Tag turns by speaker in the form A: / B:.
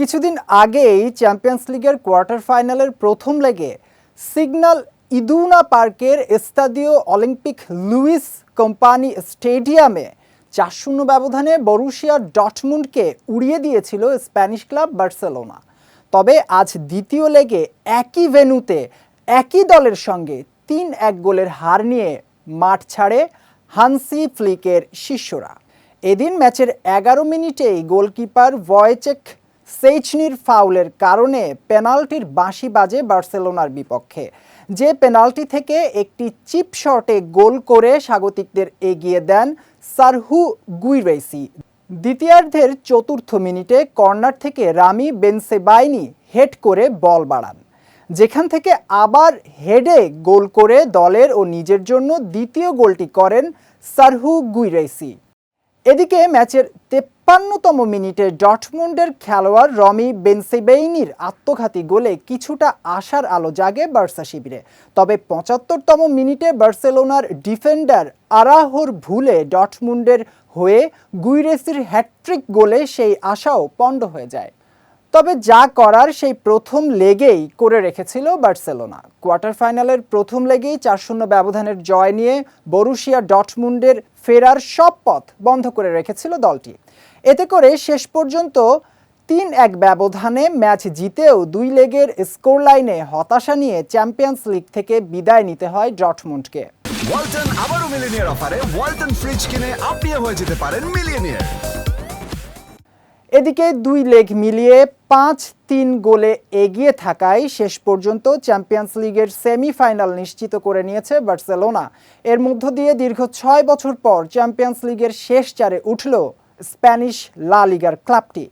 A: কিছুদিন আগেই চ্যাম্পিয়ন্স লিগের কোয়ার্টার ফাইনালের প্রথম লেগে সিগন্যাল ইদুনা পার্কের এস্তাদিও অলিম্পিক লুইস কোম্পানি স্টেডিয়ামে চার শূন্য ব্যবধানে বরুশিয়া ডটমুন্ডকে উড়িয়ে দিয়েছিল স্প্যানিশ ক্লাব বার্সেলোনা। তবে আজ দ্বিতীয় লেগে একই ভেন্যুতে একই দলের সঙ্গে তিন এক গোলের হার নিয়ে মাঠ ছাড়ে হানসি ফ্লিকের শিষ্যরা। এদিন ম্যাচের এগারো মিনিটেই গোলকিপার ভয়েচেক সেইচনির ফাউলের কারণে পেনাল্টির বাঁশি বাজে বার্সেলোনার বিপক্ষে। যে পেনাল্টি থেকে একটি চিপ শটে গোল করে স্বাগতিকদের এগিয়ে দেন সারহু গুইরেসি দ্বিতীয়ার্ধের চতুর্থ মিনিটে কর্নার থেকে রামি বেনসেবাইনি হেড করে বল বাড়ান। যেখান থেকে আবার হেডে গোল করে দলের ও নিজের জন্য দ্বিতীয় গোলটি করেন সারহু গুইরেসি এদিকে ম্যাচের তেপ্পান্নতম মিনিটে ডটমুন্ডের খেলোয়াড় রমি বেনসেবেইনির আত্মঘাতী গোলে কিছুটা আশার আলো জাগে বার্সা শিবিরে। তবে পঁচাত্তরতম মিনিটে বার্সেলোনার ডিফেন্ডার আরাহোর ভুলে ডটমুন্ডের হয়ে গুইরেসির হ্যাট্রিক গোলে সেই আশাও পণ্ড হয়ে যায়। তবে যা করার সেই প্রথম লেগেই করে রেখেছিল বার্সেলোনা। কোয়ার্টার ফাইনালের প্রথম লেগেই চার শূন্য ব্যবধানের জয় নিয়ে বরুশিয়া ডটমুন্ডের ফেরার সব পথ বন্ধ করে রেখেছিল দলটি। এতে করে শেষ পর্যন্ত তিন এক ব্যবধানে ম্যাচ জিতেও দুই লেগের স্কোর লাইনে হতাশা নিয়ে চ্যাম্পিয়ন্স লিগ থেকে বিদায় নিতে হয় ডটমুন্ডকে।
B: ওয়ালটন আবারও মিলিনিয়ার অফারে। ওয়ালটন ফ্রিজ কিনে আপনিও হয়ে যেতে পারেন
A: এদিকে দুই লেগ মিলিয়ে পাঁচ তিন গোলে এগিয়ে থাকায় শেষ পর্যন্ত চ্যাম্পিয়ন্স লিগের সেমিফাইনাল নিশ্চিত করে নিয়েছে বার্সেলোনা। এর মধ্য দিয়ে দীর্ঘ ছয় বছর পর চ্যাম্পিয়ন্স লিগের শেষ চারে উঠল স্প্যানিশ লা লিগার ক্লাবটি।